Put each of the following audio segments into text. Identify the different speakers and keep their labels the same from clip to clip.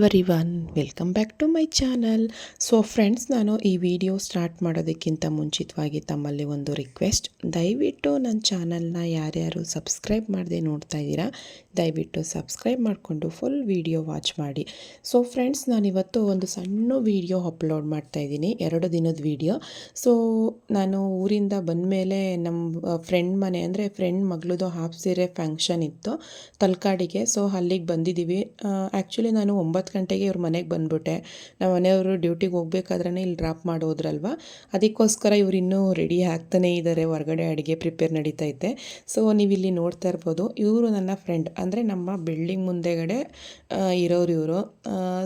Speaker 1: చివరి welcome back to my channel so friends ನಾನು ಈ ವಿಡಿಯೋ ಸ್ಟಾರ್ಟ್ ಮಾಡೋದಕ್ಕಿಂತ ಮುಂಚಿತವಾಗಿ ತಮ್ಮಲ್ಲಿ ಒಂದು ರಿಕ್ವೆಸ್ಟ್ ದಯವಿಟ್ಟು ನನ್ನ ಚಾನಲ್ನ ಯಾರ್ಯಾರು ಸಬ್ಸ್ಕ್ರೈಬ್ ಮಾಡದೆ ನೋಡ್ತಾ ಇದ್ದೀರಾ, ದಯವಿಟ್ಟು ಸಬ್ಸ್ಕ್ರೈಬ್ ಮಾಡಿಕೊಂಡು ಫುಲ್ ವಿಡಿಯೋ ವಾಚ್ ಮಾಡಿ. ಸೊ ಫ್ರೆಂಡ್ಸ್ ನಾನಿವತ್ತು ಒಂದು ಸಣ್ಣ ವಿಡಿಯೋ ಅಪ್ಲೋಡ್ ಮಾಡ್ತಾ ಇದ್ದೀನಿ, ಎರಡು ದಿನದ ವಿಡಿಯೋ ಸೊ ನಾನು ಊರಿಂದ ಬಂದಮೇಲೆ ನಮ್ಮ ಫ್ರೆಂಡ್ ಮನೆ ಅಂದರೆ ಫ್ರೆಂಡ್ ಮಗಳದು ಹಾಫ್ ಸೀರೆ ಫಂಕ್ಷನ್ ಇತ್ತು, ತಲಕಾಡಿಗೆ. ಸೊ ಅಲ್ಲಿಗೆ ಬಂದಿದ್ದೀವಿ. ಆ್ಯಕ್ಚುಲಿ ನಾನು ಒಂಬತ್ತು ಗಂಟೆಗೆ ಇವ್ರ ಮನೆಗೆ ಬಂದುಬಿಟ್ಟೆ. ನಮ್ಮ ಮನೆಯವರು ಡ್ಯೂಟಿಗೆ ಹೋಗ್ಬೇಕಾದ್ರೆ ಇಲ್ಲಿ ಡ್ರಾಪ್ ಮಾಡೋದ್ರಲ್ವ? ಅದಕ್ಕೋಸ್ಕರ ಇವ್ರು ಇನ್ನೂ ರೆಡಿ ಆಗ್ತಾನೇ ಇದ್ದಾರೆ ಹೊರಗಡೆ ಅಡುಗೆ ಪ್ರಿಪೇರ್ ನಡೀತೈತೆ ಸೊ ನೀವು ನೋಡ್ತಾ ಇರ್ಬೋದು, ಇವರು ನನ್ನ ಫ್ರೆಂಡ್. ಅಂದರೆ ನಮ್ಮ ಬಿಲ್ಡಿಂಗ್ ಮುಂದೆಗಡೆ ಇರೋರು ಇವರು.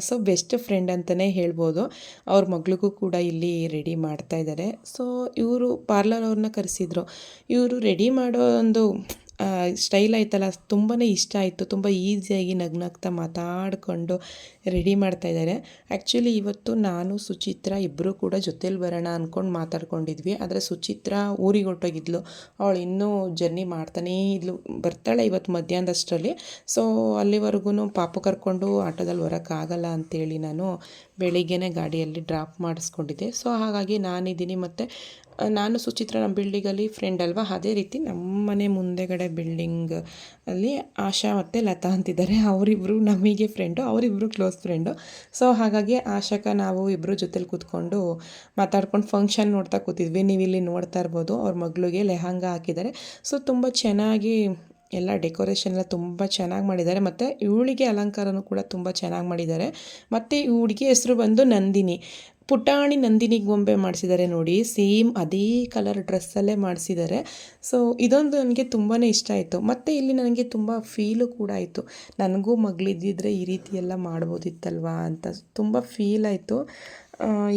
Speaker 1: ಸೊ, ಬೆಸ್ಟ್ ಫ್ರೆಂಡ್ ಅಂತಲೇ ಹೇಳ್ಬೋದು. ಅವ್ರ ಮಗಳಿಗೂ ಕೂಡ ಇಲ್ಲಿ ರೆಡಿ ಮಾಡ್ತಾ ಇದ್ದಾರೆ ಸೊ, ಇವರು ಪಾರ್ಲರ್ ಅವ್ರನ್ನ ಕರೆಸಿದ್ರು. ಇವರು ರೆಡಿ ಮಾಡೋ ಒಂದು ಸ್ಟೈಲ್ ಆಯ್ತಲ್ಲ ತುಂಬಾ ಇಷ್ಟ ಆಯಿತು. ತುಂಬ ಈಸಿಯಾಗಿ ನಗ್ನಗ್ತಾ ಮಾತಾಡಿಕೊಂಡು ರೆಡಿ ಮಾಡ್ತಾಯಿದ್ದಾರೆ ಆ್ಯಕ್ಚುಲಿ ಇವತ್ತು ನಾನು ಸುಚಿತ್ರ ಇಬ್ಬರೂ ಕೂಡ ಜೊತೇಲಿ ಬರೋಣ ಅಂದ್ಕೊಂಡು ಮಾತಾಡ್ಕೊಂಡಿದ್ವಿ. ಆದರೆ ಸುಚಿತ್ರ ಊರಿಗೆ ಹೊಟ್ಟೋಗಿದ್ಲು ಅವಳು ಇನ್ನೂ ಜರ್ನಿ ಮಾಡ್ತಾನೇ ಇದ್ಲು. ಬರ್ತಾಳೆ ಇವತ್ತು ಮಧ್ಯಾಹ್ನದಷ್ಟರಲ್ಲಿ ಸೊ ಅಲ್ಲಿವರೆಗೂ ಪಾಪ ಕರ್ಕೊಂಡು ಆಟೋದಲ್ಲಿ ಬರೋಕ್ಕಾಗಲ್ಲ ಅಂತೇಳಿ ನಾನು ಬೆಳಿಗ್ಗೆನೇ ಗಾಡಿಯಲ್ಲಿ ಡ್ರಾಪ್ ಮಾಡಿಸ್ಕೊಂಡಿದ್ದೆ. ಸೊ ಹಾಗಾಗಿ ನಾನಿದ್ದೀನಿ ಮತ್ತು ನಾನು ಸುಚಿತ್ರ ನಮ್ಮ ಬಿಲ್ಡಿಂಗಲ್ಲಿ ಫ್ರೆಂಡ್ ಅಲ್ವಾ? ಅದೇ ರೀತಿ ನಮ್ಮ ಮನೆ ಮುಂದೆಗಡೆ ಬಿಲ್ಡಿಂಗ್ ಅಲ್ಲಿ ಆಶಾ ಮತ್ತು ಲತಾ ಅಂತಿದ್ದಾರೆ. ಅವರಿಬ್ಬರು ನಮಗೆ ಫ್ರೆಂಡು ಅವರಿಬ್ಬರು ಕ್ಲೋಸ್ ಫ್ರೆಂಡು ಸೊ ಹಾಗಾಗಿ ಆಶಾಕ ನಾವು ಇಬ್ಬರು ಜೊತೆಲಿ ಕೂತ್ಕೊಂಡು ಮಾತಾಡ್ಕೊಂಡು ಫಂಕ್ಷನ್ ನೋಡ್ತಾ ಕೂತಿದ್ವಿ. ನೀವು ಇಲ್ಲಿ ನೋಡ್ತಾ ಇರ್ಬೋದು, ಅವ್ರ ಮಗಳಿಗೆ ಲೆಹಂಗಾ ಹಾಕಿದ್ದಾರೆ. ಸೊ ತುಂಬ ಚೆನ್ನಾಗಿ ಎಲ್ಲ ಡೆಕೋರೇಷನ್ ಎಲ್ಲ ತುಂಬ ಚೆನ್ನಾಗಿ ಮಾಡಿದ್ದಾರೆ. ಮತ್ತು ಇವಳಿಗೆ ಅಲಂಕಾರನೂ ಕೂಡ ತುಂಬ ಚೆನ್ನಾಗಿ ಮಾಡಿದ್ದಾರೆ. ಮತ್ತು ಈ ಹುಡುಗಿ ಹೆಸರು ಬಂದು ನಂದಿನಿ. ಪುಟಾಣಿ ನಂದಿನಿ ಗೊಂಬೆ ಮಾಡಿಸಿದ್ದಾರೆ ನೋಡಿ. ಸೇಮ್ ಅದೇ ಕಲರ್ ಡ್ರೆಸ್ಸಲ್ಲೇ ಮಾಡಿಸಿದ್ದಾರೆ ಸೊ ಇದೊಂದು ನನಗೆ ತುಂಬಾ ಇಷ್ಟ ಆಯಿತು. ಮತ್ತು ಇಲ್ಲಿ ನನಗೆ ತುಂಬ ಫೀಲು ಕೂಡ ಆಯಿತು. ನನಗೂ ಮಗಳಿದ್ದಿದ್ರೆ ಈ ರೀತಿ ಎಲ್ಲ ಮಾಡ್ಬೋದಿತ್ತಲ್ವಾ ಅಂತ ತುಂಬ ಫೀಲ್ ಆಯಿತು.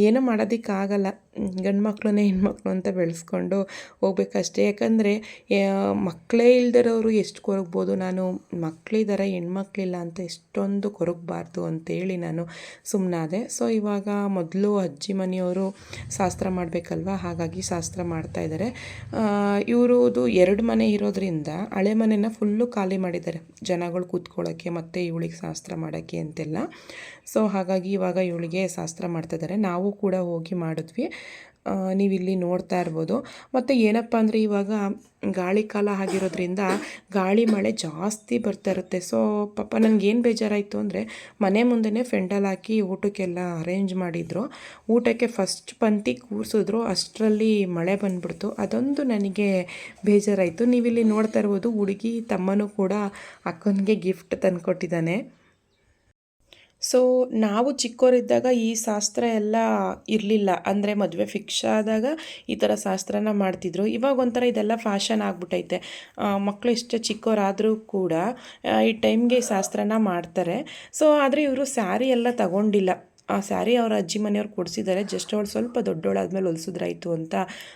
Speaker 1: ಏನೂ ಮಾಡೋದಕ್ಕಾಗಲ್ಲ. ಗಂಡು ಮಕ್ಕಳನ್ನೇ ಹೆಣ್ಮಕ್ಳು ಅಂತ ಬೆಳೆಸ್ಕೊಂಡು ಹೋಗ್ಬೇಕಷ್ಟೇ. ಯಾಕಂದರೆ ಮಕ್ಕಳೇ ಇಲ್ದಿರೋರು ಎಷ್ಟು ಕೊರಗ್ಬೋದು? ನಾನು ಮಕ್ಕಳಿದ್ದಾರೆ ಹೆಣ್ಮಕ್ಳಿಲ್ಲ ಅಂತ ಎಷ್ಟೊಂದು ಕೊರಗಬಾರ್ದು ಅಂತೇಳಿ ನಾನು ಸುಮ್ಮನಾದೆ ಸೊ, ಇವಾಗ ಮೊದಲು ಅಜ್ಜಿ ಮನೆಯವರು ಶಾಸ್ತ್ರ ಮಾಡಬೇಕಲ್ವ? ಹಾಗಾಗಿ ಶಾಸ್ತ್ರ ಮಾಡ್ತಾ ಇದ್ದಾರೆ ಇವರುದು ಎರಡು ಮನೆ ಇರೋದ್ರಿಂದ ಹಳೆ ಮನೆನ ಫುಲ್ಲು ಖಾಲಿ ಮಾಡಿದ್ದಾರೆ. ಜನಗಳು ಕೂತ್ಕೊಳ್ಳೋಕ್ಕೆ ಮತ್ತು ಇವಳಿಗೆ ಶಾಸ್ತ್ರ ಮಾಡೋಕ್ಕೆ ಅಂತೆಲ್ಲ. ಸೊ, ಹಾಗಾಗಿ ಇವಾಗ ಇವಳಿಗೆ ಶಾಸ್ತ್ರ ಮಾಡ್ತಾಯಿದ್ದಾರೆ ನಾವು ಕೂಡ ಹೋಗಿ ಮಾಡಿದ್ವಿ. ನೀವು ಇಲ್ಲಿ ನೋಡ್ತಾ ಇರ್ಬೋದು. ಮತ್ತು ಏನಪ್ಪ ಅಂದರೆ ಇವಾಗ ಗಾಳಿ ಕಾಲ ಆಗಿರೋದ್ರಿಂದ ಗಾಳಿ ಮಳೆ ಜಾಸ್ತಿ ಬರ್ತಾ ಇರುತ್ತೆ. ಸೊ ಪಾಪ ಏನು ಬೇಜಾರಾಯಿತು ಅಂದರೆ ಮನೆ ಮುಂದೆನೇ ಫೆಂಡಲ್ ಹಾಕಿ ಊಟಕ್ಕೆಲ್ಲ ಅರೇಂಜ್ ಮಾಡಿದರು. ಊಟಕ್ಕೆ ಫಸ್ಟ್ ಪಂಕ್ತಿ ಕೂರಿಸಿದ್ರು. ಅಷ್ಟರಲ್ಲಿ ಮಳೆ ಬಂದ್ಬಿಡ್ತು. ಅದೊಂದು ನನಗೆ ಬೇಜಾರಾಯಿತು. ನೀವಿಲ್ಲಿ ನೋಡ್ತಾ ಇರ್ಬೋದು ಹುಡುಗಿ ತಮ್ಮನೂ ಕೂಡ ಅಕ್ಕನಿಗೆ ಗಿಫ್ಟ್ ತಂದುಕೊಟ್ಟಿದ್ದಾನೆ. ಸೊ ನಾವು ಚಿಕ್ಕವರಿದ್ದಾಗ ಈ ಶಾಸ್ತ್ರ ಎಲ್ಲ ಇರಲಿಲ್ಲ. ಅಂದರೆ ಮದುವೆ ಫಿಕ್ಸ್ ಆದಾಗ ಈ ಥರ ಶಾಸ್ತ್ರನ ಮಾಡ್ತಿದ್ರು. ಇವಾಗ ಒಂಥರ ಇದೆಲ್ಲ ಫ್ಯಾಷನ್ ಆಗಿಬಿಟ್ಟೈತೆ ಮಕ್ಕಳು ಇಷ್ಟೇ ಚಿಕ್ಕವರಾದರೂ ಕೂಡ ಈ ಟೈಮ್ಗೆ ಶಾಸ್ತ್ರನ ಮಾಡ್ತಾರೆ. ಸೊ ಆದರೆ ಇವರು ಸ್ಯಾರಿ ಎಲ್ಲ ತಗೊಂಡಿಲ್ಲ. ಆ ಸ್ಯಾರಿ ಅವ್ರ ಅಜ್ಜಿ ಮನೆಯವ್ರು ಕೊಡಿಸಿದ್ದಾರೆ. ಜಸ್ಟ್ ಅವಳು ಸ್ವಲ್ಪ ದೊಡ್ಡವಳಾದ್ಮೇಲೆ ಹೊಲಿಸಿದ್ರಾಯ್ತು ಅಂತ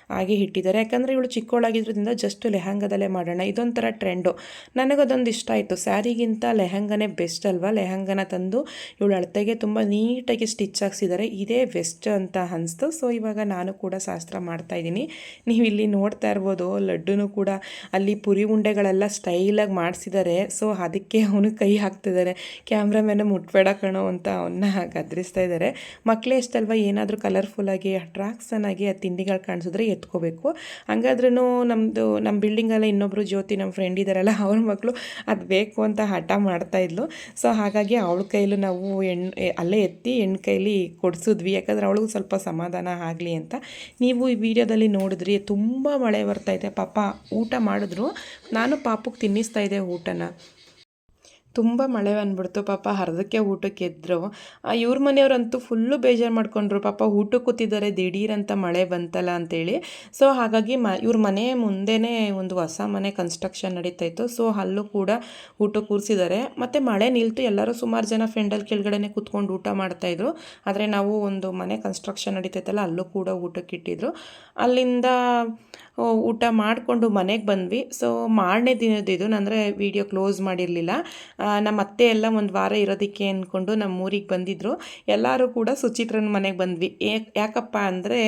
Speaker 1: ಹಾಗೆ ಇಟ್ಟಿದ್ದಾರೆ. ಯಾಕಂದರೆ ಇವಳು ಚಿಕ್ಕವಳಾಗಿದ್ದರಿಂದ ಜಸ್ಟ್ ಲೆಹಂಗದಲ್ಲೇ ಮಾಡೋಣ. ಇದೊಂಥರ ಟ್ರೆಂಡು. ನನಗದೊಂದು ಇಷ್ಟ ಆಯಿತು. ಸ್ಯಾರಿಗಿಂತ ಲೆಹಂಗನೇ ಬೆಸ್ಟ್ ಅಲ್ವಾ? ಲೆಹಂಗನ ತಂದು ಇವಳು ಅಳತೆಗೆ ತುಂಬ ನೀಟಾಗಿ ಸ್ಟಿಚ್ ಹಾಕ್ಸಿದ್ದಾರೆ. ಇದೇ ಬೆಸ್ಟ್ ಅಂತ ಅನಿಸ್ತು. ಸೊ, ಇವಾಗ ನಾನು ಕೂಡ ಶಾಸ್ತ್ರ ಮಾಡ್ತಾಯಿದ್ದೀನಿ ನೀವು ಇಲ್ಲಿ ನೋಡ್ತಾ ಇರ್ಬೋದು. ಲಡ್ಡುನೂ ಕೂಡ ಅಲ್ಲಿ ಪುರಿ ಉಂಡೆಗಳೆಲ್ಲ ಸ್ಟೈಲಾಗಿ ಮಾಡಿಸಿದ್ದಾರೆ. ಸೊ, ಅದಕ್ಕೆ ಅವನು ಕೈ ಹಾಕ್ತಿದ್ದಾರೆ ಕ್ಯಾಮ್ರಾಮ್ಯಾನ ಮುಟ್ಬೇಡ ಕಣೋ ಅಂತ ಅವನ್ನ ಗದ್ರಿಸ್ತಾ ಇದ್ದಾರೆ ಮಕ್ಕಳೇ ಅಷ್ಟಲ್ವ, ಏನಾದರೂ ಕಲರ್ಫುಲ್ಲಾಗಿ ಆಗಿ ಆ ತಿಂಡಿಗಳು ಕಾಣಿಸಿದ್ರೆ ಎತ್ಕೋಬೇಕು. ಹಂಗಾದ್ರೂ ನಮ್ಮದು ನಮ್ಮ ಬಿಲ್ಡಿಂಗಲ್ಲ ಇನ್ನೊಬ್ಬರು ಜ್ಯೋತಿ ನಮ್ಮ ಫ್ರೆಂಡ್ ಇದ್ದಾರಲ್ಲ ಅವ್ರ ಮಕ್ಕಳು ಅದು ಬೇಕು ಅಂತ ಹಠ ಮಾಡ್ತಾಯಿದ್ಲು ಸೊ ಹಾಗಾಗಿ ಅವಳ ಕೈಲೂ ನಾವು ಹೆಣ್ಣು ಅಲ್ಲೇ ಎತ್ತಿ ಹೆಣ್ಣು ಕೈಲಿ ಕೊಡಿಸಿದ್ವಿ. ಯಾಕಂದರೆ ಅವಳಿಗೂ ಸ್ವಲ್ಪ ಸಮಾಧಾನ ಆಗಲಿ ಅಂತ. ನೀವು ಈ ವಿಡಿಯೋದಲ್ಲಿ ನೋಡಿದ್ರಿ, ತುಂಬ ಮಳೆ ಬರ್ತೈತೆ ಪಾಪ ಊಟ ಮಾಡಿದ್ರು. ನಾನು ಪಾಪಕ್ಕೆ ತಿನ್ನಿಸ್ತಾ ಇದ್ದೆ ಊಟನ. ತುಂಬ ಮಳೆ ಬಂದ್ಬಿಡ್ತು. ಪಾಪ ಅರ್ಧಕ್ಕೆ ಊಟಕ್ಕೆ ಎದ್ರು. ಇವ್ರ ಮನೆಯವರಂತೂ ಫುಲ್ಲು ಬೇಜಾರು ಮಾಡ್ಕೊಂಡ್ರು. ಪಾಪ ಊಟಕ್ಕೆ ಕೂತಿದ್ದಾರೆ. ದಿಢೀರಂತ ಮಳೆ ಬಂತಲ್ಲ ಅಂತೇಳಿ. ಸೊ ಹಾಗಾಗಿ ಮ, ಇವ್ರ ಮನೆ ಮುಂದೆನೇ ಒಂದು ಹೊಸ ಮನೆ ಕನ್ಸ್ಟ್ರಕ್ಷನ್ ನಡೀತಾಯಿತ್ತು ಸೊ ಅಲ್ಲೂ ಕೂಡ ಊಟ ಕೂರಿಸಿದ್ದಾರೆ. ಮತ್ತು ಮಳೆ ನಿಲ್ತು. ಎಲ್ಲರೂ ಸುಮಾರು ಜನ ಫ್ರೆಂಡಲ್ಲಿ ಕೆಳಗಡೆನೆ ಕೂತ್ಕೊಂಡು ಊಟ ಮಾಡ್ತಾಯಿದ್ರು ಆದರೆ ನಾವು ಒಂದು ಮನೆ ಕನ್ಸ್ಟ್ರಕ್ಷನ್ ನಡೀತೈತಲ್ಲ, ಅಲ್ಲೂ ಕೂಡ ಊಟಕ್ಕೆ ಇಟ್ಟಿದ್ರು. ಅಲ್ಲಿಂದ ಊಟ ಮಾಡಿಕೊಂಡು ಮನೆಗೆ ಬಂದ್ವಿ. ಸೊ ಮಾರನೇ ದಿನದಿದು ನಂದರೆ ವೀಡಿಯೋ ಕ್ಲೋಸ್ ಮಾಡಿರಲಿಲ್ಲ. ನಮ್ಮ ಅತ್ತೆ ಎಲ್ಲ ಒಂದು ವಾರ ಇರೋದಕ್ಕೆ ಅಂದ್ಕೊಂಡು ನಮ್ಮ ಊರಿಗೆ ಬಂದಿದ್ದರು ಎಲ್ಲರೂ ಕೂಡ ಸುಚಿತ್ರನ ಮನೆಗೆ ಬಂದ್ವಿ. ಯಾಕಪ್ಪ ಅಂದರೆ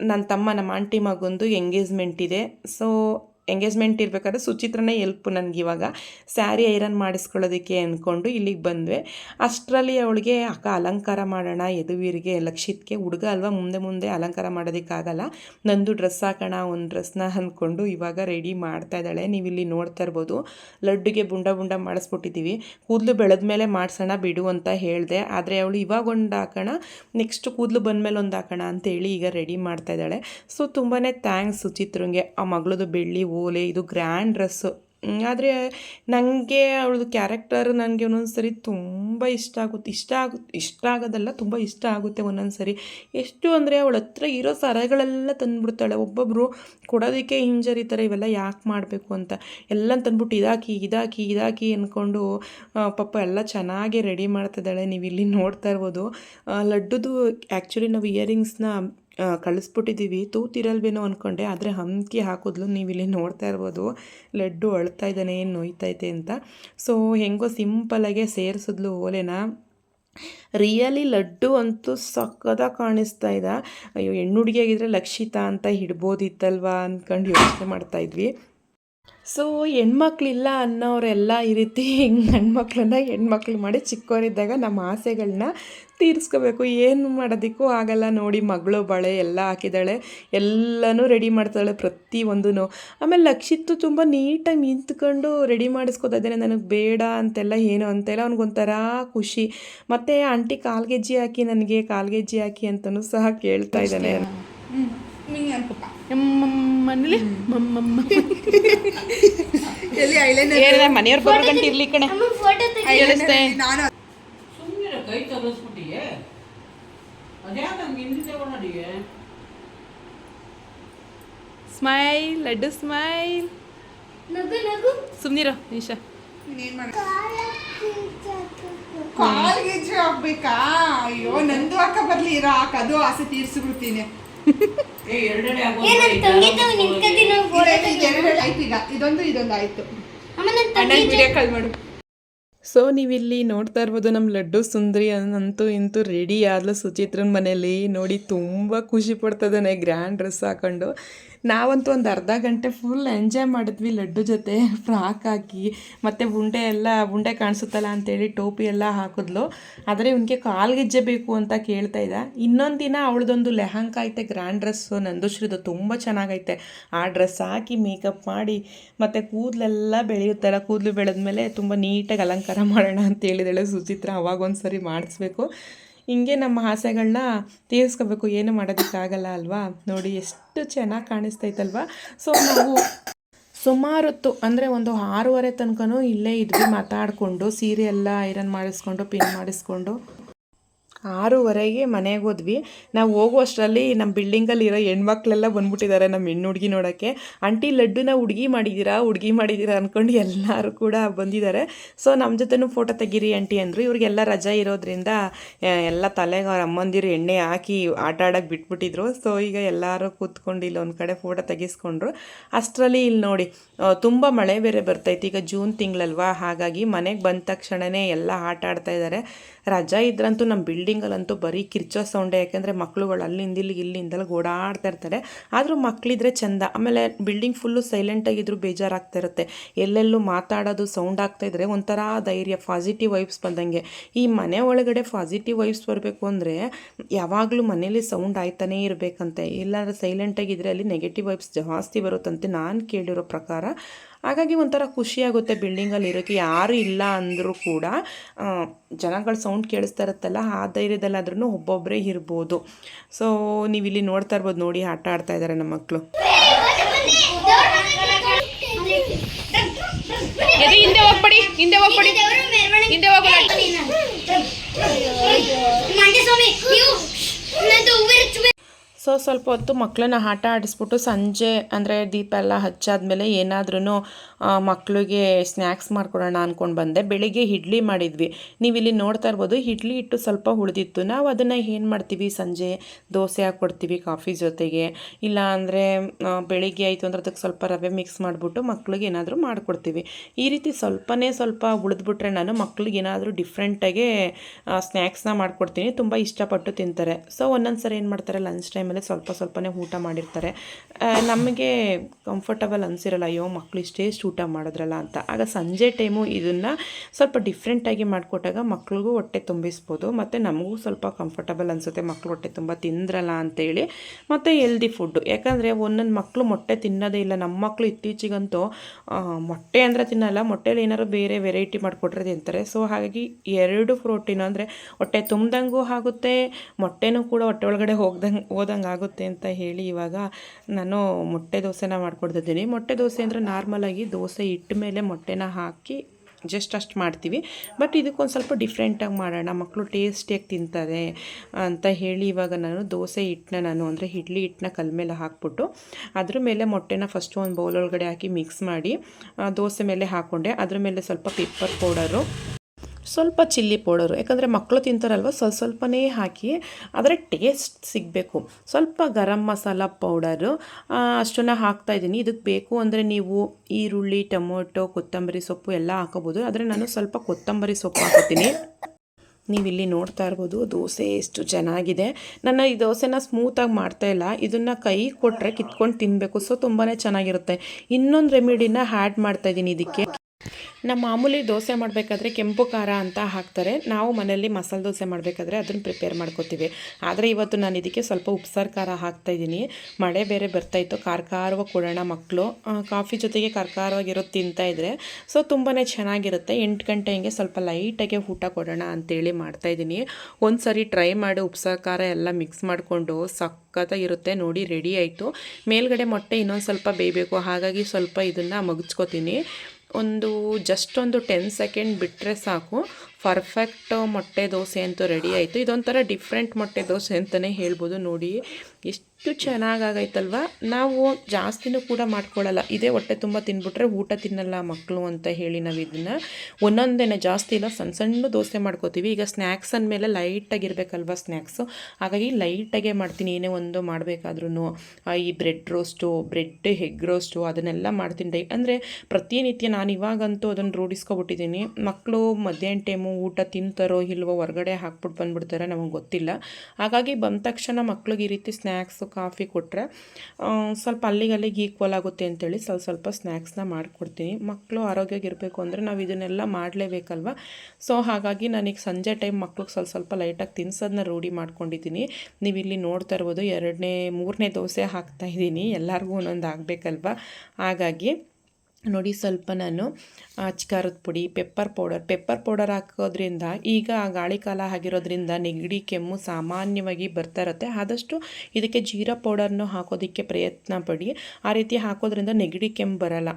Speaker 1: ನನ್ನ ತಮ್ಮ, ನಮ್ಮ ಆಂಟಿ ಮಗೊಂದು ಎಂಗೇಜ್ಮೆಂಟ್ ಇದೆ. ಸೊ ಎಂಗೇಜ್ಮೆಂಟ್ ಇರಬೇಕಾದ್ರೆ ಸುಚಿತ್ರನೇ ಎಲ್ಪ್ ನನಗೆ ಇವಾಗ. ಸ್ಯಾರಿ ಐರನ್ ಮಾಡಿಸ್ಕೊಳ್ಳೋದಕ್ಕೆ ಅಂದ್ಕೊಂಡು ಇಲ್ಲಿಗೆ ಬಂದ್ವಿ. ಅಷ್ಟರಲ್ಲಿ ಅವಳಿಗೆ, ಅಕ್ಕ, ಅಲಂಕಾರ ಮಾಡೋಣ, ಯದುವೀರಿಗೆ, ಲಕ್ಷಿತ್ಗೆ, ಹುಡುಗ ಅಲ್ವಾ, ಮುಂದೆ ಮುಂದೆ ಅಲಂಕಾರ ಮಾಡೋದಕ್ಕಾಗಲ್ಲ. ನಂದು ಡ್ರೆಸ್ ಹಾಕೋಣ, ಒಂದು ಡ್ರೆಸ್ನ ಅಂದ್ಕೊಂಡು ಇವಾಗ ರೆಡಿ ಮಾಡ್ತಾ ಇದ್ದಾಳೆ. ನೀವು ಇಲ್ಲಿ ನೋಡ್ತಾ ಇರ್ಬೋದು. ಲಡ್ಡುಗೆ ಬುಂಡ ಬುಂಡ ಮಾಡಿಸ್ಬಿಟ್ಟಿದ್ದೀವಿ. ಕೂದಲು ಬೆಳೆದ ಮೇಲೆ ಮಾಡಿಸೋಣ ಬಿಡು ಅಂತ ಹೇಳಿದೆ. ಆದರೆ ಅವಳು ಇವಾಗ ಒಂದು ಹಾಕೋಣ ನೆಕ್ಸ್ಟ್ ಕೂದಲು ಬಂದಮೇಲೆ ಒಂದು ಹಾಕೋಣ ಅಂತೇಳಿ ಈಗ ರೆಡಿ ಮಾಡ್ತಾ ಇದ್ದಾಳೆ. ಸೊ ತುಂಬಾ ಥ್ಯಾಂಕ್ಸ್ ಸುಚಿತ್ರಂಗೆ ಆ ಮಗಳದು ಬೆಳ್ಳಿ ಓಲೆ, ಇದು ಗ್ರ್ಯಾಂಡ್ ಡ್ರೆಸ್ಸು ಆದರೆ ನನಗೆ ಅವಳದು ಕ್ಯಾರೆಕ್ಟರ್ ನನಗೆ ಒಂದೊಂದು ಸರಿ ತುಂಬ ಇಷ್ಟ ಆಗುತ್ತೆ. ಇಷ್ಟ ಆಗುತ್ತೆ ಇಷ್ಟ ಆಗೋದಲ್ಲ, ತುಂಬ ಇಷ್ಟ ಆಗುತ್ತೆ ಒಂದೊಂದು ಸರಿ ಎಷ್ಟು ಅಂದರೆ ಅವಳ ಹತ್ರ ಇರೋ ಸರಗಳೆಲ್ಲ ತಂದುಬಿಡ್ತಾಳೆ. ಒಬ್ಬೊಬ್ಬರು ಕೊಡೋದಕ್ಕೆ ಹಿಂಜರಿತಾರೆ, ಇವೆಲ್ಲ ಯಾಕೆ ಮಾಡಬೇಕು ಅಂತ. ಎಲ್ಲ ತಂದ್ಬಿಟ್ಟು ಇದಾಕಿ ಇದಾಕಿ ಇದಾಕಿ ಅಂದ್ಕೊಂಡು ಪಾಪ ಎಲ್ಲ ಚೆನ್ನಾಗಿ ರೆಡಿ ಮಾಡ್ತಿದ್ದಾಳೆ. ನೀವು ಇಲ್ಲಿ ನೋಡ್ತಾ ಇರ್ಬೋದು. ಲಡ್ಡುದು ಆ್ಯಕ್ಚುಲಿ ನಾವು ಇಯರಿಂಗ್ಸ್ನ ಕಳಿಸ್ಬಿಟ್ಟಿದ್ದೀವಿ. ತೂತಿರಲ್ವೇನೋ ಅಂದ್ಕೊಂಡೆ ಆದರೆ ಹಂಕಿ ಹಾಕಿದ್ಲು. ನೀವು ಇಲ್ಲಿ ನೋಡ್ತಾ ಇರ್ಬೋದು. ಲಡ್ಡು ಅಳ್ತಾ ಇದ್ದಾನೆ, ಏನು ನೋಯ್ತೈತೆ ಅಂತ. ಸೊ ಹೆಂಗೋ ಸಿಂಪಲಾಗೆ ಸೇರಿಸಿದ್ಲು ಓಲೆನ. ರಿಯಲಿ ಲಡ್ಡು ಅಂತೂ ಸಕ್ಕದಾಗ ಕಾಣಿಸ್ತಾ ಇದೆ. ಅಯ್ಯೋ ಹೆಣ್ಣು ಹುಡುಗಿಯಾಗಿದ್ದರೆ ಲಕ್ಷಿತಾ ಅಂತ ಹಿಡ್ಬೋದಿತ್ತಲ್ವಾ ಅಂದ್ಕೊಂಡು ಯೋಚನೆ ಮಾಡ್ತಾಯಿದ್ವಿ ಸೊ ಹೆಣ್ಮಕ್ಳಿಲ್ಲ ಅನ್ನೋರೆಲ್ಲ ಈ ರೀತಿ ಹೆಣ್ಮಕ್ಳನ್ನ ಹೆಣ್ಮಕ್ಳು ಮಾಡಿ ಚಿಕ್ಕವರಿದ್ದಾಗ ನಮ್ಮ ಆಸೆಗಳನ್ನ ತೀರಿಸ್ಕೋಬೇಕು. ಏನು ಮಾಡೋದಕ್ಕೂ ಆಗಲ್ಲ. ನೋಡಿ, ಮಗಳು ಬಳೆ ಎಲ್ಲ ಹಾಕಿದ್ದಾಳೆ. ಎಲ್ಲನೂ ರೆಡಿ ಮಾಡ್ತಾಳೆ ಪ್ರತಿಯೊಂದೂ ಆಮೇಲೆ ಲಕ್ಷಿತ್ತು ತುಂಬ ನೀಟಾಗಿ ನಿಂತ್ಕೊಂಡು ರೆಡಿ ಮಾಡಿಸ್ಕೊತಾ ಇದ್ದಾನೆ. ನನಗೆ ಬೇಡ ಅಂತೆಲ್ಲ, ಏನು ಅಂತೆಲ್ಲ ಅವ್ನಿಗೊಂಥರ ಖುಷಿ. ಮತ್ತು ಆಂಟಿ ಕಾಲ್ಗೆಜ್ಜಿ ಹಾಕಿ, ನನಗೆ ಕಾಲ್ಗೆಜ್ಜಿ ಹಾಕಿ ಅಂತಲೂ ಸಹ ಕೇಳ್ತಾ ಇದ್ದಾನೆ.
Speaker 2: ಮನೇಲಿ?
Speaker 3: ಎಲ್ಲಿ ಐಲೈನರ್
Speaker 2: ಮನೆಯವ್ರ ಬರೋ ಗಂಟೆ ಇರ್ಲಿ ಕಣೆ ಕೇಳಿಸ್ತೆ
Speaker 3: ನಾನು
Speaker 4: ಸುಮ್ಮನೆ ಕೈ ತಗಸ್ಬಿಟ್ಟಿಯೇ? ಅದ್ಯಾಕೆ ಹಂಗೆ ಹಿಂದೆ ಓಡಾಡಿಯೇ
Speaker 2: ಸ್ಮೈಲ್ ಲಡ್ಡು ಸ್ಮೈಲ್ ಸುಮ್ನಿರೋ ನಿಶಾ
Speaker 3: ಇನ್ನೇನ್ ಮಾಡ. ಕಾಲ್ಗೆ ಆಗ್ಬೇಕಾ? ಹಾಕ್ಬೇಕಾ ಅಯ್ಯೋ ನಂದು ಅಕ್ಕ ಬರ್ಲಿ ಇರೋ ಹಾಕ ಅದು ಆಸೆ ತೀರ್ಸ್ಬಿಡ್ತೀನಿ. ಇದೊಂದು ಇದೊಂದು ಆಯ್ತು.
Speaker 2: ಅಣ್ಣನ ವಿಡಿಯೋ ಕಾಲ್ ಮಾಡು.
Speaker 1: ಸೊ ನೀವಿಲ್ಲಿ ನೋಡ್ತಾ ಇರ್ಬೋದು ನಮ್ಮ ಲಡ್ಡು ಸುಂದರಿ ಅಂತೂ ಇಂತೂ ರೆಡಿ ಆದ್ಲು ಸುಚಿತ್ರನ ಮನೇಲಿ ನೋಡಿ, ತುಂಬ ಖುಷಿ ಪಡ್ತದಾನೆ ಗ್ರ್ಯಾಂಡ್ ಡ್ರೆಸ್ ಹಾಕೊಂಡು. ನಾವಂತೂ ಒಂದು ಅರ್ಧ ಗಂಟೆ ಫುಲ್ ಎಂಜಾಯ್ ಮಾಡಿದ್ವಿ ಲಡ್ಡು ಜೊತೆ. ಫ್ರಾಕ್ ಹಾಕಿ, ಮತ್ತು ಉಂಡೆ ಎಲ್ಲ, ಉಂಡೆ ಕಾಣಿಸುತ್ತಲ್ಲ ಅಂತೇಳಿ ಟೋಪಿ ಎಲ್ಲ ಹಾಕಿದ್ಲು. ಆದರೆ ಇವನಿಗೆ ಕಾಲ್ಗೆಜ್ಜೆ ಬೇಕು ಅಂತ ಕೇಳ್ತಾ ಇದ್ದ. ಇನ್ನೊಂದು ದಿನ ಅವಳದೊಂದು ಲೆಹಂಕ ಐತೆ ಗ್ರ್ಯಾಂಡ್ ಡ್ರೆಸ್ಸು ನಂದುಶ್ರೀದು ತುಂಬ ಚೆನ್ನಾಗೈತೆ. ಆ ಡ್ರೆಸ್ ಹಾಕಿ ಮೇಕಪ್ ಮಾಡಿ, ಮತ್ತು ಕೂದಲೆಲ್ಲ ಬೆಳೆಯುತ್ತಲ್ಲ, ಕೂದಲು ಬೆಳೆದ ಮೇಲೆ ತುಂಬ ನೀಟಾಗಿ ಅಲಂಕಾರ ಮಾಡೋಣ ಅಂತ ಹೇಳಿದಾಳೆ ಸುಚಿತ್ರ. ಅವಾಗ ಒಂದು ಸರಿ ಮಾಡಿಸ್ಬೇಕು. ಹಿಂಗೆ ನಮ್ಮ ಆಸೆಗಳನ್ನ ತೀರಿಸ್ಕೋಬೇಕು. ಏನು ಮಾಡೋದಕ್ಕಾಗಲ್ಲ ಅಲ್ವಾ? ನೋಡಿ ಎಷ್ಟು ಚೆನ್ನಾಗಿ ಕಾಣಿಸ್ತೈತಲ್ವಾ? ಸೊ ನಾವು ಸುಮಾರೊತ್ತು ಅಂದರೆ ಒಂದು ಆರೂವರೆ ತನಕನೂ ಇಲ್ಲೇ ಇದ್ವಿ ಮಾತಾಡಿಕೊಂಡು. ಸೀರೆ ಎಲ್ಲ ಐರನ್ ಮಾಡಿಸ್ಕೊಂಡು, ಪಿನ್ ಮಾಡಿಸ್ಕೊಂಡು. ಆರೂವರೆಗೆ ಮನೆಗೆ ಹೋದ್ವಿ. ನಾವು ಹೋಗುವಷ್ಟರಲ್ಲಿ ನಮ್ಮ ಬಿಲ್ಡಿಂಗಲ್ಲಿ ಇರೋ ಹೆಣ್ಮಕ್ಳೆಲ್ಲ ಬಂದ್ಬಿಟ್ಟಿದ್ದಾರೆ ನಮ್ಮ ಹೆಣ್ಣು ಹುಡುಗಿ ನೋಡೋಕ್ಕೆ. ಆಂಟಿ, ಲಡ್ಡುನ ಹುಡುಗಿ ಮಾಡಿದ್ದೀರಾ ಹುಡುಗಿ ಮಾಡಿದ್ದೀರಾ ಅಂದ್ಕೊಂಡು ಎಲ್ಲರೂ ಕೂಡ ಬಂದಿದ್ದಾರೆ. ಸೊ ನಮ್ಮ ಜೊತೆನೂ ಫೋಟೋ ತೆಗೀರಿ ಆಂಟಿ ಅಂದರು. ಇವ್ರಿಗೆಲ್ಲ ರಜಾ ಇರೋದ್ರಿಂದ ಎಲ್ಲ ತಲೆಗೆ ಅವ್ರ ಅಮ್ಮಂದಿರು ಎಣ್ಣೆ ಹಾಕಿ ಆಟ ಆಡೋಕ್ಕೆ ಬಿಟ್ಬಿಟ್ಟಿದ್ರು. ಸೊ ಈಗ ಎಲ್ಲರೂ ಕೂತ್ಕೊಂಡು ಇಲ್ಲಿ ಒಂದು ಕಡೆ ಫೋಟೋ ತೆಗೆಸ್ಕೊಂಡ್ರು. ಅಷ್ಟರಲ್ಲಿ ಇಲ್ಲಿ ನೋಡಿ ತುಂಬ ಮಳೆ ಬೇರೆ ಬರ್ತೈತಿ. ಈಗ ಜೂನ್ ತಿಂಗಳಲ್ವಾ? ಹಾಗಾಗಿ ಮನೆಗೆ ಬಂದ ತಕ್ಷಣವೇ ಎಲ್ಲ ಆಟ ಆಡ್ತಾ ಇದ್ದಾರೆ ರಜಾ ಇದ್ರಂತೂ ನಮ್ಮ ಬಿಲ್ಡಿಂಗಲ್ಲಂತೂ ಬರೀ ಕಿರ್ಚೋ ಸೌಂಡೇ, ಯಾಕೆಂದರೆ ಮಕ್ಕಳುಗಳು ಅಲ್ಲಿಂದ ಇಲ್ಲಿ ಇಲ್ಲಿಂದಲ್ಲಿ ಓಡಾಡ್ತಾ ಇರ್ತಾರೆ. ಆದರೂ ಮಕ್ಕಳಿದ್ರೆ ಚಂದ. ಆಮೇಲೆ ಬಿಲ್ಡಿಂಗ್ ಫುಲ್ಲು ಸೈಲೆಂಟಾಗಿದ್ದರೂ ಬೇಜಾರಾಗ್ತಾ ಇರುತ್ತೆ. ಎಲ್ಲೆಲ್ಲೂ ಮಾತಾಡೋದು ಸೌಂಡ್ ಆಗ್ತಾ ಇದ್ದರೆ ಒಂಥರ ಧೈರ್ಯ ಪಾಸಿಟಿವ್ ವೈಬ್ಸ್ ಬಂದಂಗೆ. ಈ ಮನೆ ಒಳಗಡೆ ಪಾಸಿಟಿವ್ ವೈಬ್ಸ್ ಬರಬೇಕು ಅಂದರೆ ಯಾವಾಗಲೂ ಮನೇಲಿ ಸೌಂಡ್ ಆಯ್ತಾನೇ ಇರಬೇಕಂತೆ. ಇಲ್ಲಾಂದ್ರೆ ಸೈಲೆಂಟಾಗಿದ್ದರೆ ಅಲ್ಲಿ ನೆಗೆಟಿವ್ ವೈಬ್ಸ್ ಜಾಸ್ತಿ ಬರುತ್ತಂತೆ. ನಾನು ಕೇಳಿರೋ ಪ್ರಕಾರ ಹಾಗಾಗಿ ಒಂಥರ ಖುಷಿಯಾಗುತ್ತೆ ಬಿಲ್ಡಿಂಗಲ್ಲಿ ಇರೋಕ್ಕೆ ಯಾರು ಇಲ್ಲ ಅಂದರೂ ಕೂಡ ಜನಗಳು ಸೌಂಡ್ ಕೇಳಿಸ್ತಾ ಇರುತ್ತಲ್ಲ ಆ ಧೈರ್ಯದಲ್ಲಾದ್ರೂ ಒಬ್ಬೊಬ್ಬರೇ ಇರ್ಬೋದು ಸೊ ನೀವು ಇಲ್ಲಿ ನೋಡ್ತಾ ಇರ್ಬೋದು ನೋಡಿ ಆಟ ಆಡ್ತಾ ಇದ್ದಾರೆ ನಮ್ಮ ಮಕ್ಕಳು
Speaker 2: ಹಿಂದೆ ಹೋಗ್ಬೇಡಿ ಹಿಂದೆ ಹೋಗ್ಬೇಡಿ ಹಿಂದೆ ಹೋಗ್ಬೇಡಿ
Speaker 1: ಸೊ ಸ್ವಲ್ಪ ಹೊತ್ತು ಮಕ್ಕಳನ್ನ ಆಟ ಆಡಿಸ್ಬಿಟ್ಟು ಸಂಜೆ ಅಂದರೆ ದೀಪ ಎಲ್ಲ ಹಚ್ಚಾದ್ಮೇಲೆ ಏನಾದ್ರೂ ಮಕ್ಕಳಿಗೆ ಸ್ನ್ಯಾಕ್ಸ್ ಮಾಡ್ಕೊಡೋಣ ಅಂದ್ಕೊಂಡು ಬಂದೆ. ಬೆಳಿಗ್ಗೆ ಇಡ್ಲಿ ಮಾಡಿದ್ವಿ. ನೀವು ಇಲ್ಲಿ ನೋಡ್ತಾ ಇರ್ಬೋದು, ಇಡ್ಲಿ ಹಿಟ್ಟು ಸ್ವಲ್ಪ ಉಳಿದಿತ್ತು. ನಾವು ಅದನ್ನು ಏನು ಮಾಡ್ತೀವಿ? ಸಂಜೆ ದೋಸೆ ಹಾಕ್ಕೊಡ್ತೀವಿ ಕಾಫಿ ಜೊತೆಗೆ. ಇಲ್ಲ ಅಂದರೆ ಬೆಳಿಗ್ಗೆ ಆಯಿತು ಅಂದ್ರೆ ಅದಕ್ಕೆ ಸ್ವಲ್ಪ ರವೆ ಮಿಕ್ಸ್ ಮಾಡಿಬಿಟ್ಟು ಮಕ್ಕಳಿಗೆ ಏನಾದರೂ ಮಾಡಿಕೊಡ್ತೀವಿ. ಈ ರೀತಿ ಸ್ವಲ್ಪನೇ ಸ್ವಲ್ಪ ಉಳಿದ್ಬಿಟ್ರೆ ನಾನು ಮಕ್ಕಳಿಗೆ ಏನಾದರೂ ಡಿಫ್ರೆಂಟಾಗೆ ಸ್ನ್ಯಾಕ್ಸ್ನ ಮಾಡಿಕೊಡ್ತೀನಿ. ತುಂಬ ಇಷ್ಟಪಟ್ಟು ತಿಂತಾರೆ. ಸೊ ಒಂದೊಂದು ಸರಿ ಏನು ಮಾಡ್ತಾರೆ? ಲಂಚ್ ಟೈಮಲ್ಲಿ ಅಂತಲೇ ಸ್ವಲ್ಪ ಸ್ವಲ್ಪನೇ ಊಟ ಮಾಡಿರ್ತಾರೆ. ನಮಗೆ ಕಂಫರ್ಟಬಲ್ ಅನಿಸಿರಲ್ಲ, ಅಯ್ಯೋ ಮಕ್ಕಳು ಇಷ್ಟೇ ಊಟ ಮಾಡಿದ್ರಲ್ಲ ಅಂತ. ಆಗ ಸಂಜೆ ಟೈಮು ಇದನ್ನು ಸ್ವಲ್ಪ ಡಿಫ್ರೆಂಟಾಗಿ ಮಾಡಿಕೊಟ್ಟಾಗ ಮಕ್ಳಿಗೂ ಹೊಟ್ಟೆ ತುಂಬಿಸ್ಬೋದು. ಮತ್ತು ನಮಗೂ ಸ್ವಲ್ಪ ಕಂಫರ್ಟಬಲ್ ಅನಿಸುತ್ತೆ ಮಕ್ಕಳು ಹೊಟ್ಟೆ ತುಂಬ ತಿಂದ್ರಲ್ಲ ಅಂತೇಳಿ. ಮತ್ತು ಹೆಲ್ದಿ ಫುಡ್ಡು ಯಾಕಂದರೆ ಒಂದೊಂದು ಮಕ್ಕಳು ಮೊಟ್ಟೆ ತಿನ್ನೋದೇ ಇಲ್ಲ. ನಮ್ಮ ಮಕ್ಕಳು ಇತ್ತೀಚೆಗಂತೂ ಮೊಟ್ಟೆ ಅಂದರೆ ತಿನ್ನಲ್ಲ. ಮೊಟ್ಟೆಲಿ ಏನಾದ್ರು ಬೇರೆ ವೆರೈಟಿ ಮಾಡಿಕೊಟ್ರೆ ತಿಂತಾರೆ. ಸೊ ಹಾಗಾಗಿ ಎರಡು ಪ್ರೋಟೀನು ಅಂದರೆ ಹೊಟ್ಟೆ ತುಂಬ್ದಂಗೂ ಆಗುತ್ತೆ, ಮೊಟ್ಟೆನೂ ಕೂಡ ಹೊಟ್ಟೆ ಒಳಗಡೆ ಹೋಗ್ದಂಗೆ, ಹೋದಂಗೆ ಆಗುತ್ತೆ ಅಂತ ಹೇಳಿ ಇವಾಗ ನಾನು ಮೊಟ್ಟೆ ದೋಸೆನ ಮಾಡ್ಕೊಡ್ತಿದ್ದೀನಿ. ಮೊಟ್ಟೆ ದೋಸೆ ಅಂದರೆ ನಾರ್ಮಲಾಗಿ ದೋಸೆ ಇಟ್ಟ ಮೇಲೆ ಮೊಟ್ಟೆನ ಹಾಕಿ ಜಸ್ಟ್ ಅಷ್ಟು ಮಾಡ್ತೀವಿ. ಬಟ್ ಇದಕ್ಕೊಂದು ಸ್ವಲ್ಪ ಡಿಫ್ರೆಂಟಾಗಿ ಮಾಡೋಣ. ಮಕ್ಕಳು ಟೇಸ್ಟಿಯಾಗಿ ತಿಂತಾರೆ ಅಂತ ಹೇಳಿ ಇವಾಗ ನಾನು ದೋಸೆ ಹಿಟ್ಟನ್ನ ನಾನು ಅಂದರೆ ಇಡ್ಲಿ ಹಿಟ್ಟನ್ನ ಕಲ್ ಮೇಲೆ ಹಾಕ್ಬಿಟ್ಟು ಅದ್ರ ಮೇಲೆ ಮೊಟ್ಟೆನ ಫಸ್ಟು ಒಂದು ಬೌಲ್ ಒಳಗಡೆ ಹಾಕಿ ಮಿಕ್ಸ್ ಮಾಡಿ ದೋಸೆ ಮೇಲೆ ಹಾಕ್ಕೊಂಡೆ ಅದ್ರ ಮೇಲೆ ಸ್ವಲ್ಪ ಪೆಪ್ಪರ್ ಪೌಡರು ಸ್ವಲ್ಪ ಚಿಲ್ಲಿ ಪೌಡರು, ಯಾಕಂದರೆ ಮಕ್ಕಳು ತಿಂತಾರಲ್ವ, ಸ್ವಲ್ಪ ಸ್ವಲ್ಪನೇ ಹಾಕಿ ಅದರ ಟೇಸ್ಟ್ ಸಿಗಬೇಕು. ಸ್ವಲ್ಪ ಗರಂ ಮಸಾಲ ಪೌಡರು ಅಷ್ಟನ್ನು ಹಾಕ್ತಾಯಿದ್ದೀನಿ ಇದಕ್ಕೆ ಬೇಕು ಅಂದರೆ ನೀವು ಈರುಳ್ಳಿ, ಟೊಮೊಟೊ, ಕೊತ್ತಂಬರಿ ಸೊಪ್ಪು ಎಲ್ಲ ಹಾಕೋಬೋದು ಆದರೆ ನಾನು ಸ್ವಲ್ಪ ಕೊತ್ತಂಬರಿ ಸೊಪ್ಪು ಹಾಕೋತೀನಿ. ನೀವಿಲ್ಲಿ ನೋಡ್ತಾ ಇರ್ಬೋದು, ದೋಸೆ ಎಷ್ಟು ಚೆನ್ನಾಗಿದೆ. ನನ್ನ ಈ ದೋಸೆನ ಸ್ಮೂತಾಗಿ ಮಾಡ್ತಾ ಇಲ್ಲ. ಇದನ್ನು ಕೈ ಕೊಟ್ಟರೆ ಕಿತ್ಕೊಂಡು ತಿನ್ನಬೇಕು ಸೊ ತುಂಬಾ ಚೆನ್ನಾಗಿರುತ್ತೆ. ಇನ್ನೊಂದು ರೆಮಿಡಿನ ಹ್ಯಾಡ್ ಮಾಡ್ತಾ ಇದ್ದೀನಿ ಇದಕ್ಕೆ. ನಮ್ಮ ಮಾಮೂಲಿ ದೋಸೆ ಮಾಡಬೇಕಾದ್ರೆ ಕೆಂಪು ಖಾರ ಅಂತ ಹಾಕ್ತಾರೆ. ನಾವು ಮನೆಯಲ್ಲಿ ಮಸಾಲೆ ದೋಸೆ ಮಾಡಬೇಕಾದ್ರೆ ಅದನ್ನು ಪ್ರಿಪೇರ್ ಮಾಡ್ಕೋತೀವಿ. ಆದರೆ ಇವತ್ತು ನಾನು ಇದಕ್ಕೆ ಸ್ವಲ್ಪ ಉಪ್ಸಾರು ಖಾರ ಹಾಕ್ತಾಯಿದ್ದೀನಿ ಮಳೆ ಬೇರೆ ಬರ್ತಾಯಿತ್ತು ಖಾರ ಖಾರವಾಗಿ ಕೊಡೋಣ ಮಕ್ಕಳು ಕಾಫಿ ಜೊತೆಗೆ ಖಾರ ಖಾರವಾಗಿರೋದು ತಿಂತಾಯಿದ್ರೆ ಸೊ ತುಂಬಾ ಚೆನ್ನಾಗಿರುತ್ತೆ. ಎಂಟು ಗಂಟೆ ಹಿಂಗೆ ಸ್ವಲ್ಪ ಲೈಟಾಗಿ ಊಟ ಕೊಡೋಣ ಅಂತೇಳಿ ಮಾಡ್ತಾಯಿದ್ದೀನಿ ಒಂದು ಸರಿ ಟ್ರೈ ಮಾಡಿ ಉಪ್ಸಾರು ಖಾರ ಎಲ್ಲ ಮಿಕ್ಸ್ ಮಾಡಿಕೊಂಡು ಸಖತ್ತಾಗಿರುತ್ತೆ ನೋಡಿ ರೆಡಿ ಆಯಿತು. ಮೇಲ್ಗಡೆ ಮೊಟ್ಟೆ ಇನ್ನೊಂದು ಸ್ವಲ್ಪ ಬೇಯಬೇಕು. ಹಾಗಾಗಿ ಸ್ವಲ್ಪ ಇದನ್ನು ಮಗಚ್ಕೋತೀನಿ. ಒಂದು ಜಸ್ಟ್ ಒಂದು ಟೆನ್ ಸೆಕೆಂಡ್ ಬಿಟ್ಟರೆ ಸಾಕು. ಪರ್ಫೆಕ್ಟ್ ಮೊಟ್ಟೆ ದೋಸೆ ಅಂತೂ ರೆಡಿ ಆಯಿತು. ಇದೊಂಥರ ಡಿಫ್ರೆಂಟ್ ಮೊಟ್ಟೆ ದೋಸೆ ಅಂತಲೇ ಹೇಳ್ಬೋದು. ನೋಡಿ ಎಷ್ಟು ಚೆನ್ನಾಗಾಗೈತಲ್ವ? ನಾವು ಜಾಸ್ತಿನೂ ಕೂಡ ಮಾಡ್ಕೊಳ್ಳಲ್ಲ ಇದೇ ಹೊಟ್ಟೆ ತುಂಬ ತಿನ್ಬಿಟ್ರೆ ಊಟ ತಿನ್ನಲ್ಲ ಮಕ್ಕಳು ಅಂತ ಹೇಳಿ ನಾವು ಇದನ್ನು ಒಂದೊಂದೇನೆ ಜಾಸ್ತಿ ಇಲ್ಲ ಸಣ್ಣ ಸಣ್ಣ ದೋಸೆ ಮಾಡ್ಕೋತೀವಿ. ಈಗ ಸ್ನ್ಯಾಕ್ಸ್ ಅಂದಮೇಲೆ ಲೈಟಾಗಿರ್ಬೇಕಲ್ವ ಸ್ನ್ಯಾಕ್ಸು ಹಾಗಾಗಿ ಲೈಟಾಗೆ ಮಾಡ್ತೀನಿ, ಏನೇ ಒಂದು ಮಾಡಬೇಕಾದ್ರೂ ಈ bread roast, bread egg roast, ಅದನ್ನೆಲ್ಲ ಮಾಡ್ತೀನಿ ಡೈ, ಅಂದರೆ ಪ್ರತಿನಿತ್ಯ ನಾನು ಇವಾಗಂತೂ ಅದನ್ನು ರೂಢಿಸ್ಕೊಬಿಟ್ಟಿದ್ದೀನಿ. ಮಕ್ಕಳು ಮಧ್ಯಾಹ್ನ ಟೈಮು ಊಟ ತಿಂತಾರೋ ಇಲ್ವೋ ಹೊರಗಡೆ ಹಾಕ್ಬಿಟ್ಟು ಬಂದುಬಿಡ್ತಾರೆ ನಮಗೆ ಗೊತ್ತಿಲ್ಲ. ಹಾಗಾಗಿ ಬಂದ ತಕ್ಷಣ ಮಕ್ಳಿಗೆ ಈ ರೀತಿ ಸ್ನ್ಯಾಕ್ಸು ಕಾಫಿ ಕೊಟ್ಟರೆ ಸ್ವಲ್ಪ ಅಲ್ಲಿಗೆ ಅಲ್ಲಿಗೆ ಈಕ್ವಲ್ ಆಗುತ್ತೆ ಅಂತೇಳಿ ಸ್ವಲ್ಪ ಸ್ವಲ್ಪ ಸ್ನ್ಯಾಕ್ಸ್ನ ಮಾಡಿಕೊಡ್ತೀನಿ. ಮಕ್ಕಳು ಆರೋಗ್ಯವಾಗಿರಬೇಕು ಅಂದರೆ ನಾವು ಇದನ್ನೆಲ್ಲ ಮಾಡಲೇಬೇಕಲ್ವ? ಸೊ ಹಾಗಾಗಿ ನನಗೆ ಸಂಜೆ ಟೈಮ್ ಮಕ್ಳಿಗೆ ಸ್ವಲ್ಪ ಸ್ವಲ್ಪ ಲೈಟಾಗಿ ತಿನ್ಸೋದನ್ನ ರೂಢಿ ಮಾಡ್ಕೊಂಡಿದ್ದೀನಿ. ನೀವು ಇಲ್ಲಿ ನೋಡ್ತಾ ಇರ್ಬೋದು ಎರಡನೇ, ಮೂರನೇ ದೋಸೆ ಹಾಕ್ತಾಯಿದ್ದೀನಿ ಎಲ್ಲರಿಗೂ ಒಂದೊಂದು ಆಗಬೇಕಲ್ವ? ಹಾಗಾಗಿ ನೋಡಿ ಸ್ವಲ್ಪ ನಾನು ಅಚ್ಕಾರದ ಪುಡಿ ಪೆಪ್ಪರ್ ಪೌಡರ್ ಪೆಪ್ಪರ್ ಪೌಡರ್ ಹಾಕೋದ್ರಿಂದ ಈಗ ಗಾಳಿ ಕಾಲ ಆಗಿರೋದ್ರಿಂದ ನೆಗಡಿ, ಕೆಮ್ಮು ಸಾಮಾನ್ಯವಾಗಿ ಬರ್ತಾ ಇರುತ್ತೆ. ಆದಷ್ಟು ಇದಕ್ಕೆ ಜೀರಾ ಪೌಡರ್ನು ಹಾಕೋದಕ್ಕೆ ಪ್ರಯತ್ನ ಪಡಿ. ಆ ರೀತಿ ಹಾಕೋದ್ರಿಂದ ನೆಗಡಿ, ಕೆಮ್ಮು ಬರಲ್ಲ.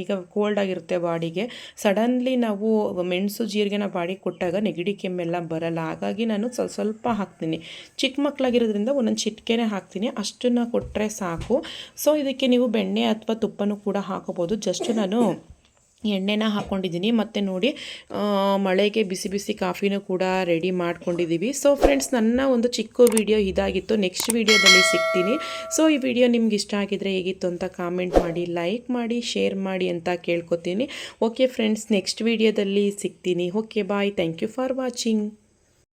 Speaker 1: ಈಗ ಕೋಲ್ಡ್ ಆಗಿರುತ್ತೆ ಬಾಡಿಗೆ. ಸಡನ್ಲಿ ನಾವು ಮೆಣಸು, ಜೀರಿಗೆನ ಬಾಡಿಗೆ ಕೊಟ್ಟಾಗ ನೆಗಡಿ ಕೆಮ್ಮೆಲ್ಲ ಬರಲ್ಲ. ಹಾಗಾಗಿ ನಾನು ಸ್ವಲ್ಪ ಸ್ವಲ್ಪ ಹಾಕ್ತೀನಿ. ಚಿಕ್ಕ ಮಕ್ಕಳಾಗಿರೋದ್ರಿಂದ ಒಂದೊಂದು ಚಿಟ್ಕೆನೇ ಹಾಕ್ತೀನಿ. ಅಷ್ಟನ್ನು ಕೊಟ್ಟರೆ ಸಾಕು. ಸೊ ಇದಕ್ಕೆ ನೀವು ಬೆಣ್ಣೆ ಅಥವಾ ತುಪ್ಪನೂ ಕೂಡ ಹಾಕೋಬೋದು. ಜಸ್ಟ್ ನಾನು ಎಣ್ಣೆನ ಹಾಕ್ಕೊಂಡಿದ್ದೀನಿ ಮತ್ತು ನೋಡಿ ಮಳೆಗೆ ಬಿಸಿ ಬಿಸಿ ಕಾಫಿನೂ ಕೂಡ ರೆಡಿ ಮಾಡ್ಕೊಂಡಿದ್ದೀವಿ. ಸೊ ಫ್ರೆಂಡ್ಸ್ ನನ್ನ ಒಂದು ಚಿಕ್ಕ ವಿಡಿಯೋ ಇದಾಗಿತ್ತು. ನೆಕ್ಸ್ಟ್ ವಿಡಿಯೋದಲ್ಲಿ ಸಿಗ್ತೀನಿ. ಸೊ ಈ ವಿಡಿಯೋ ನಿಮ್ಗೆ ಇಷ್ಟ ಆಗಿದ್ರೆ ಹೇಗಿತ್ತು ಅಂತ ಕಾಮೆಂಟ್ ಮಾಡಿ ಲೈಕ್ ಮಾಡಿ ಶೇರ್ ಮಾಡಿ ಅಂತ ಕೇಳ್ಕೊತೀನಿ. ಓಕೆ ಫ್ರೆಂಡ್ಸ್ ನೆಕ್ಸ್ಟ್ ವಿಡಿಯೋದಲ್ಲಿ ಸಿಗ್ತೀನಿ. Okay bye thank you for watching